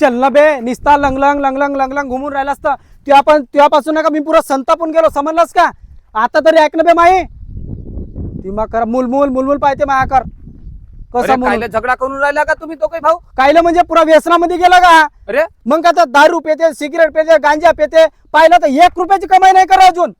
चल ना बे निस्ता लंगलंग लंगलंग लंगलंग घुमून राहिला असतं. पण तेव्हापासून ना का मी पुरा संतापून गेलो. समजलास का? आता तरी ऐक ना बे माई. दिमाग करा मुलमुल मुलमुल पाहिजे माया कर. कसा? कायले झगडा करून राहिला का तुम्ही तो काही भाऊ? कायलं म्हणजे पुरा व्यसनामध्ये गेला का? अरे? मग का तर दारू पेते सिगरेट पेते गांजा पेते. पाहिलं तर एक रुपयाची कमाई नाही करा अजून.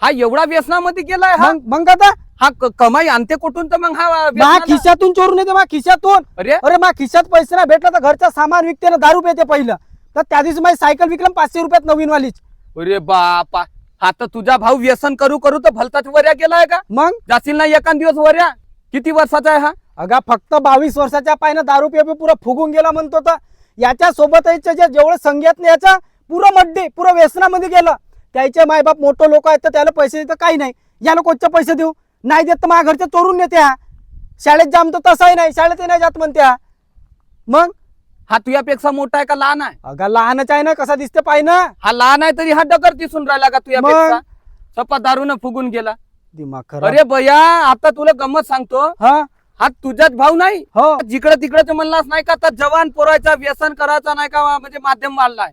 हा एवढा व्यसनामध्ये गेलाय हा? मग तर हा क- कमाई आणते कुठून तर मग हा मा व्यसनाला- खिशातून चोरून येते मा खिशातून. अरे? अरे मा खिशात पैसे ना भेटला तर घरचा सामान विकते ना दारू पेते पहिलं. तर त्या दिवशी माझी सायकल विकलं पाचशे रुपयात नवीन वालीच अरे बापा हा तर तुझा भाऊ व्यसन करू करू तर भलताच वऱ्या गेलाय का? मग? जाशील ना एकान दिवस वऱ्या? किती वर्षाचा आहे हा? अगा फक्त बावीस वर्षाच्या पायनं दारू पे पुरा फुगून गेला म्हणतो तर. याच्या सोबत जे जेवढे संगीत याचा पुरं मड्डे पुरं व्यसनामध्ये गेलं. त्याचे मायबाप मोठं लोक आहेत तर त्याला पैसे देतं काही नाही. याला कोणचे पैसे देऊ? नाही देत तर माझ्या घरचे चोरून नेते हा. शाळेत जाम तर तसाही नाही शाळेतही नाही जात म्हणते हा. मग? हा तुझ्यापेक्षा मोठा आहे का लहान आहे? अगा लहानच आहे ना कसा दिसते पाय ना. हा लहान आहे तरी हा डगर दिसून राहिला का तुझ्यापेक्षा मग? सपा दारूनं फुगून गेला. दिमाग खराब. अरे बया आता तुला गंमत सांगतो. हा? हा तुझाच भाऊ नाही. हो. जिकडे तिकडे म्हणलास नाही का तर जवान पोरायचा व्यसन करायचा नाही का म्हणजे माध्यम वाढलाय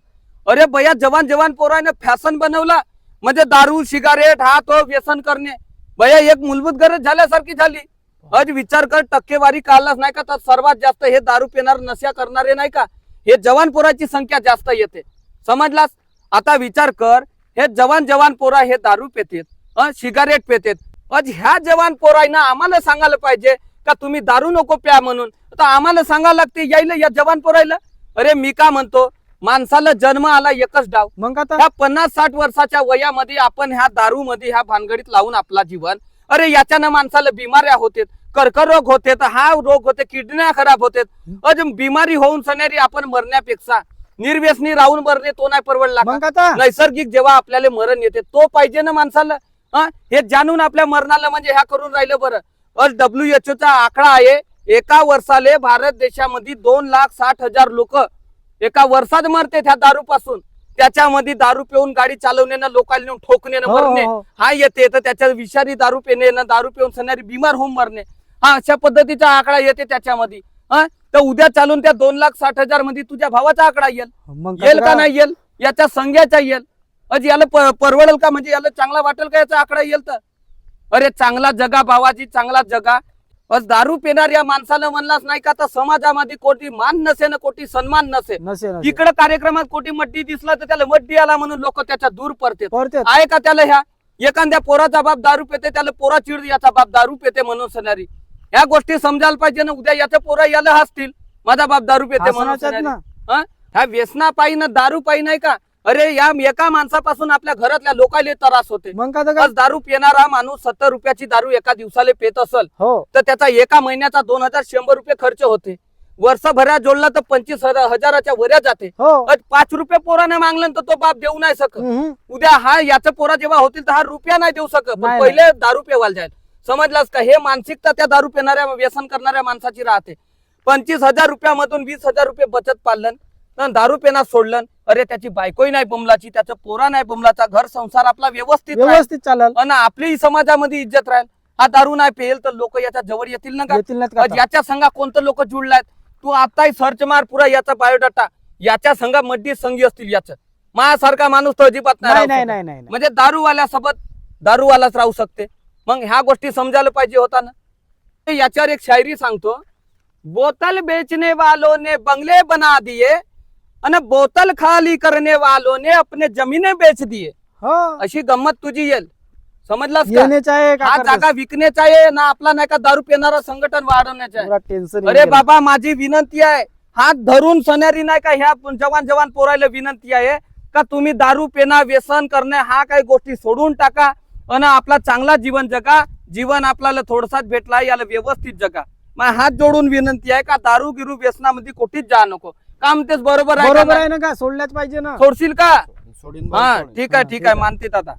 अरे भैया जवान जवान पोराने फॅशन बनवला. म्हणजे दारू सिगारेट हा तो व्यसन करणे. भैया एक मूलभूत गरज झाल्यासारखी झाली. आज विचार कर टक्केवारी काढलाच नाही का? तर सर्वात जास्त हे दारू पिणार नशा करणारे नाही का? हे जवान पोराची संख्या जास्त येते. समजलास? आता विचार कर हे जवान जवान पोरा हे दारू पेतेत सिगारेट पेतेत. आज ह्या जवान पोरांना आम्हाला सांगायला पाहिजे का तुम्ही दारू नको प्या म्हणून? तर आम्हाला सांगायला लागते यायला या जवान पोरायला अरे मी का म्हणतो? माणसाला जन्म आला एकच डाव. मग आता? ह्या पन्नास साठ वर्षाच्या वयामध्ये आपण ह्या दारू मध्ये ह्या भानगडीत लावून आपला जीवन. अरे याच्यानं माणसाला बिमाऱ्या होते कर्करोग होते तर हा रोग होते किडन्या खराब होते अजून बिमारी होऊन सणारी आपण मरण्यापेक्षा निर्व्यसनी राहून मरणे तो नाही परवडला नैसर्गिक जेव्हा आपल्याला मरण येते तो पाहिजे ना माणसाला. हा? जाणून आपल्या मरणाला म्हणजे ह्या करून राहिलं बरं. आज डब्ल्यू एच चा आकडा आहे एका वर्षाले भारत देशामध्ये दोन लाख साठ हजार लोक एका वर्षात मरते त्या दारू पासून त्याच्यामध्ये दारू पिऊन गाडी चालवणे लोकांना ठोकणे हो, मरणे. हो. हा येते तर त्याच्या विषारी दारू पिणे ना दारू पिऊन सणारी बिमार होऊन मरणे. हा अशा पद्धतीचा आकडा येते त्याच्यामध्ये. हा तर उद्या चालून त्या दोन लाख साठ हजारमध्ये तुझ्या भावाचा आकडा येईल. येईल का नाही येईल? याच्या संघ्याचा येईल. अज याला परवडेल का? म्हणजे याला चांगला वाटेल का याचा आकडा येईल तर? अरे चांगला जगा भावाची चांगला जगा. दारू पिणाऱ्या माणसाला म्हणलाच नाही का तर समाजामध्ये कोटी मान नसे ना कोटी सन्मान नसे नसे नसे. इकडे कार्यक्रमात कोटी मड्डी दिसला तर त्याला मड्डी आला म्हणून लोक त्याच्या दूर पडते आहे का त्याला ह्या एखाद्या पोराचा बाप दारू पेते त्याला पोरा चिड याचा बाप दारू पेते म्हणून सणारी ह्या गोष्टी समजायला पाहिजे ना उद्या याच्या पोरा याला हसतील माझा बाप दारू पेते म्हणून हसणारच आहेत सणारी. ना. हं? ह्या व्यसना पायी ना दारू पायी नाही का अरे या एका माणसापासून आपल्या घरातल्या लोकांना त्रास होते. मग का तर? आज दारू पिणारा माणूस सत्तर रुपयाची दारू एका दिवसाला पेत असल हो. तर त्याचा एका महिन्याचा दोन हजार शंभर रुपये खर्च होते. वर्षभरात जोडला तर पंचवीस हजार- हजाराच्या वऱ्या जाते. हो. आज पाच रुपये पोराने मागलं तर तो बाप देऊ नाही शकत. हम्म. उद्या हा याचा पोरा जेव्हा होतील तर हा रुपया नाही देऊ शकत. पण नाही, पहिले दारू पेवायला जाईल. समजलास का? हे मानसिकता त्या दारू पिणाऱ्या व्यसन करणाऱ्या माणसाची राहते. पंचवीस हजार रुपयामधून वीस हजार रुपये बचत पाडलं दारू पेना सोडलं अरे त्याची बायकोही नाही बुमलाची त्याचं पोरा नाही बुमलाचा घर संसार आपला व्यवस्थित राहील. व्यवस्थित चालेल. अन आपली समाजामध्ये इज्जत राहील. हा दारू नाही पेल तर लोक याच्या जवळ येतील ना का? येतील नाहीत का आज आता? याच्या संघा कोणतं लोक जुळलायत? तू आताही सर्च मार पुरा याचा बायोडाटा याच्या संघा मध्ये संघी असतील याचं. माझ्यासारखा माणूस तर अजिबात नाही नाही राहू नाही शकत. नाही नाही नाही. म्हणजे दारूवाल्यासोबत दारूवालाच राहू शकते. मग ह्या गोष्टी समजायला पाहिजे होता ना? ते याच्यावर एक शायरी सांगतो. बोतल बेचने वालों ने बंगले बना दिए आणि बोतल खाली करने वालों ने अपने जमीने बेच दिए हो अशी गंमत तुझी येईल समजलास का हा? जागा विकण्याचा आहे ना आपला नाही का दारू पिणारा संघटन वाढवण्याचा अरे बाबा माझी विनंती आहे हात धरून सणारी नाही का ह्या जवान जवान पोरायला विनंती आहे का तुम्ही दारू पेना व्यसन करणे हा काही गोष्टी सोडून टाका आणि आपला चांगला जीवन जगा जीवन आपल्याला थोडसाच भेटला याला व्यवस्थित जगा मग हात जोडून विनंती आहे का दारू गिरू व्यसनामध्ये कुठेच जा नको काम तेच बरोबर आहे बरोबर? आहे ना का सोडल्याच पाहिजे ना सोडशील का सोडीन हा सोडीन. ठीक आहे हा, ठीक आहे आहे. मानते दादा